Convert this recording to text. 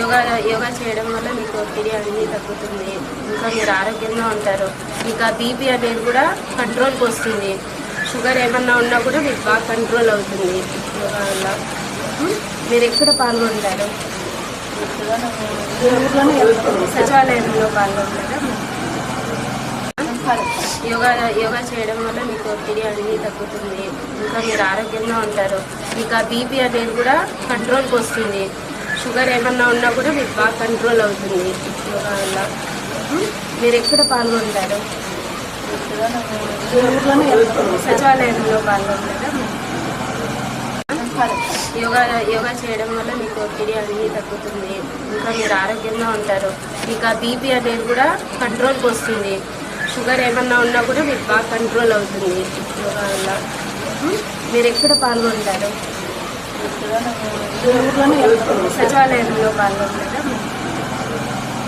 యోగా యోగా చేయడం వల్ల మీకు ఒత్తిడి అనేది తగ్గుతుంది. ఇంకా మీరు ఆరోగ్యంగా ఉంటారు. ఇంకా బీపీ అనేది కూడా కంట్రోల్కి వస్తుంది. షుగర్ ఏమన్నా ఉన్నా కూడా మీకు బాగా కంట్రోల్ అవుతుంది. యోగా వల్ల. మీరు ఎక్కడ పాల్గొంటారు? సచివాలయంలో పాల్గొంటారా? యోగా యోగా చేయడం వల్ల మీకు ఒత్తిడి అనేది తగ్గుతుంది. ఇంకా మీరు ఆరోగ్యంగా ఉంటారు. ఇంకా బీపీ అనేది కూడా కంట్రోల్కి వస్తుంది. షుగర్ ఏమన్నా ఉన్నా కూడా మీకు బాగా కంట్రోల్ అవుతుంది. యోగా వల్ల మీరు ఎక్కడ పాల్గొంటారు? సచివాలయంలో పాల్గొంటారా? యోగా యోగా చేయడం వల్ల మీకు ఒత్తిడి అనేది తగ్గుతుంది. ఇంకా మీరు ఆరోగ్యంగా ఉంటారు. ఇంకా బీపీ అనేది కూడా కంట్రోల్కి వస్తుంది. షుగర్ ఏమన్నా ఉన్నా కూడా మీకు బాగా కంట్రోల్ అవుతుంది. యోగా వల్ల మీరు ఎక్కడ పాల్గొంటారు? సచివాలయంలో పాల్గొంటారా